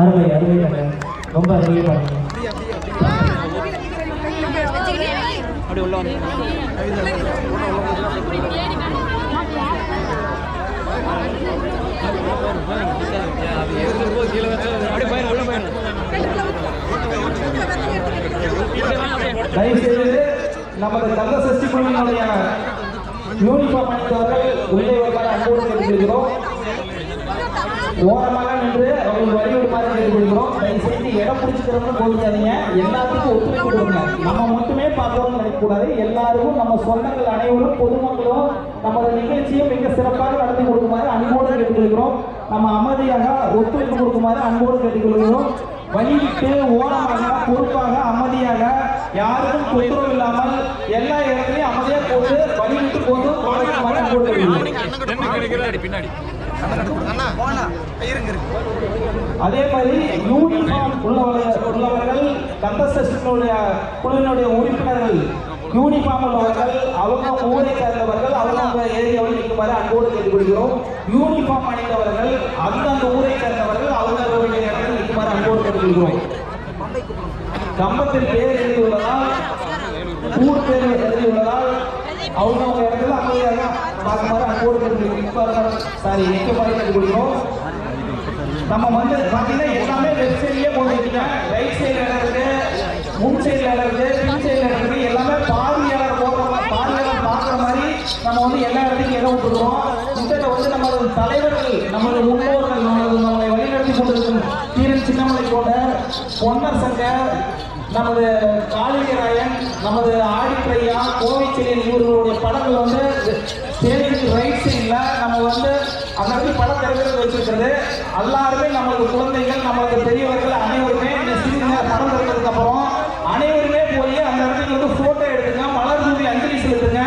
அருமை அருமை ரொம்ப அருமையாக பாருங்க. தயவுசெய்து நமது கந்த சஷ்டி குழுவினுடைய யூனிஃபார்ம் அணிந்தவர்கள் உள்ளே வருமாறு அன்போடு கேட்டுக்கொள்கிறோம். ஓரமாக நின்று அவங்களுக்கு வழிவிடுமாறு கேட்டுக்கொள்கிறோம். தயவுசெய்து இடம் பிடிச்சிக்கிறோம்னு கொடுக்காதீங்க எல்லாத்துக்கும் ஒத்துழைப்பு கொடுங்க. நம்ம மட்டுமே பார்க்கணும்னு நினைக்கக்கூடாது. எல்லாருக்கும் நம்ம சொந்தங்கள் அனைவரும் பொதுமக்களும் நமது நிகழ்ச்சியை மிக சிறப்பாக நடத்தி கொடுக்குமாறு அன்போடு கேட்டுக்கொள்கிறோம். நம்ம அமைதியாக ஒத்துழைப்பு கொடுக்குமாறு அன்போடு கேட்டுக்கொள்கிறோம். வழிவிட்டு ஓரமாக பொறுப்பாக அமைதியாக யாருக்கும் தொந்தரவு இல்லாமல் எல்லா இடத்துலையும் அமைதியாக போட்டு வழிவிட்டு போட்டு தொடங்குமாறு போட்டு அதே மாதிரி யூனிஃபார்ம் உள்ளவர்கள் உள்ளவர்கள் கந்தசனுடைய குழுவினுடைய உறுப்பினர்கள் யூனிஃபார்ம் உள்ளவர்கள் அவங்க ஊரை சேர்ந்தவர்கள் அவங்க ஏரியாவில் இருக்குமாறு அன்போடு கேட்டுக்கொள்கிறோம். யூனிஃபார்ம் அணிந்தவர்கள் அந்தந்த ஊரை சேர்ந்தவர்கள் அவங்க இடத்தில் நிற்குமாறு அன்போடு கேட்டுக்கொள்கிறோம் கம்பத்தில் பேர் எழுதி உள்ளதால் ஊர் பேர் எழுதி உள்ளதால் அவங்க அவங்க இடத்துல அமைதியாக பார்க்குமாறு அன்போடு கேட்டுக்கொள்கிறோம் சாரி நிற்குமாறு கேட்டுக்கொள்கிறோம் நம்ம வந்து பார்த்தீங்கன்னா எல்லாமே லெஃப்ட் சைட்லயே போட்டுருக்கீங்க ரைட் சைடுல இருக்கு? முன் சைடுல இருக்கு? பின் சைடுல இருக்கு? எல்லாமே பார்வையாளர் போடுற மாதிரி பார்வையாளர் பார்க்குற மாதிரி நம்ம வந்து எல்லா இடத்துக்கும் இடம் விட்டுருவோம் இந்த வந்து நமது தலைவர்கள் நமது முன்னோர்கள் நமது நம்மளை வழிநடத்தி கொண்டிருக்கும் தீரன் சின்னமலை போன்ற பொன்னர் சங்க நமது காளிங்கராயன் நமது ஆடிப்பையா கோவைச்செலியன் இவர்களுடைய படங்கள் வந்து ஸ்டேஜுக்கு ரைட் சைடில் நம்ம வந்து அந்த இடத்துல படம் திறக்கிறது வச்சிருக்கிறது. எல்லாருமே நமது குழந்தைகள் நமது பெரியவர்கள் அனைவருமே இந்த சிறுங்க படம் திறக்கிறதுக்கு அப்புறம் அனைவருமே போய் அந்த இடத்துல வந்து போட்டோ எடுத்துங்க மலர் தூவி அஞ்சலி செலுத்துங்க.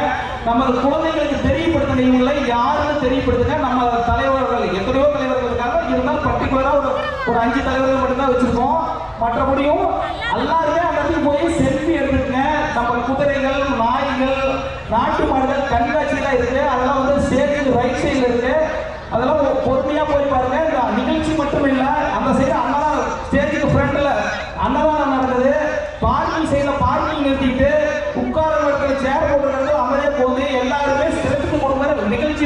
நமது குழந்தைகளுக்கு தெரியப்படுத்த இவங்களை யாருன்னு தெரியப்படுத்துங்க. நம்ம தலைவர்கள் எத்தனையோ தலைவர்கள் இருக்காங்க. இருந்தாலும் பர்டிகுலராக ஒரு ஒரு அஞ்சு தலைவர்கள் மட்டும்தான் வச்சிருக்கோம். மற்றபடியும் குதிரைகள் நாய்கள் நாட்டு மாடுகள் கண்காட்சியெல்லாம் இருக்கு. அதெல்லாம் வந்து சேர்த்து ரைட் சைடில் இருக்கு. அதெல்லாம் பொ- பொறுமையா போய் பாருங்க. இந்த நிகழ்ச்சி மட்டும் இல்ல அந்த சைடு அன்னதானம் ஸ்டேஜுக்கு ஃப்ரண்ட்ல அன்னதானம் நடக்குது. பார்க்கிங் சைடில் பார்க்கிங் நிறுத்திட்டு உட்கார இருக்கிற சேர் போட்டுறது அமைதியா போகுது. எல்லாருமே சிறப்பு மாதிரி நிகழ்ச்சி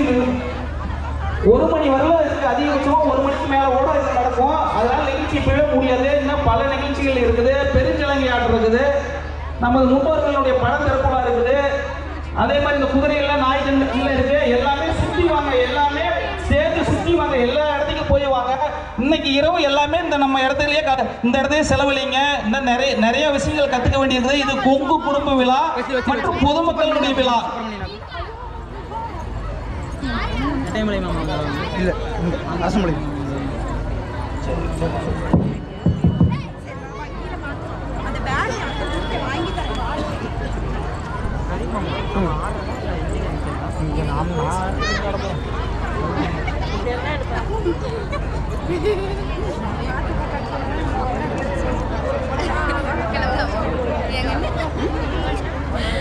ஒரு மணி வரல இருக்கு. அதிகபட்சமா ஒரு மணிக்கு மேல ஓட இது நடக்கும். அதனால நிகழ்ச்சி இப்பவே முடியாது. இன்னும் பல நிகழ்ச்சிகள் இருக்குது. பெருஞ்சிலங்கை ஆட்டம் இருக்குது. நமது முன்னோர்களுடைய பழம் திறப்புலா இருக்குது. அதே மாதிரி இந்த குதிரைகள்லாம் நாய் கண்ணுல இருக்கு. எல்லாமே சுத்தி வாங்க எல்லாமே சேர்ந்து சுத்தி வாங்க எல்லா இடத்துக்கும் போய் வாங்க. இன்னைக்கு இரவு எல்லாமே இந்த நம்ம இடத்துலயே க- இந்த இடத்தையே செலவழிங்க. இன்னும் நிறைய நிறைய விஷயங்கள் கத்துக்க வேண்டியிருக்குது. இது கொங்கு குடும்ப விழா மற்றும் பொதுமக்களுடைய விழா. இல்லை அரசமலை அந்த பேக் எனக்கு வாங்கி தரேன்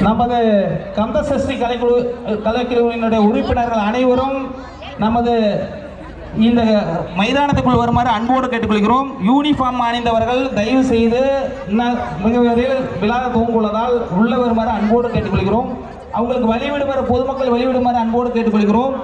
நமது கந்தசஷ்டி கலைக்குழு கலைக்குழுவினுடைய உறுப்பினர்கள் அனைவரும் நமது இந்த மைதானத்துக்குள் வருமாறு அன்போடு கேட்டுக்கொள்கிறோம். யூனிஃபார்ம் அணிந்தவர்கள் தயவு செய்து மிக விரைவில் விழா தூங்குள்ளதால் உள்ள வருமாறு அன்போடு கேட்டுக்கொள்கிறோம். அவங்களுக்கு வழிவிடுமாறு பொதுமக்கள் வழிவிடுமாறு அன்போடு கேட்டுக்கொள்கிறோம்.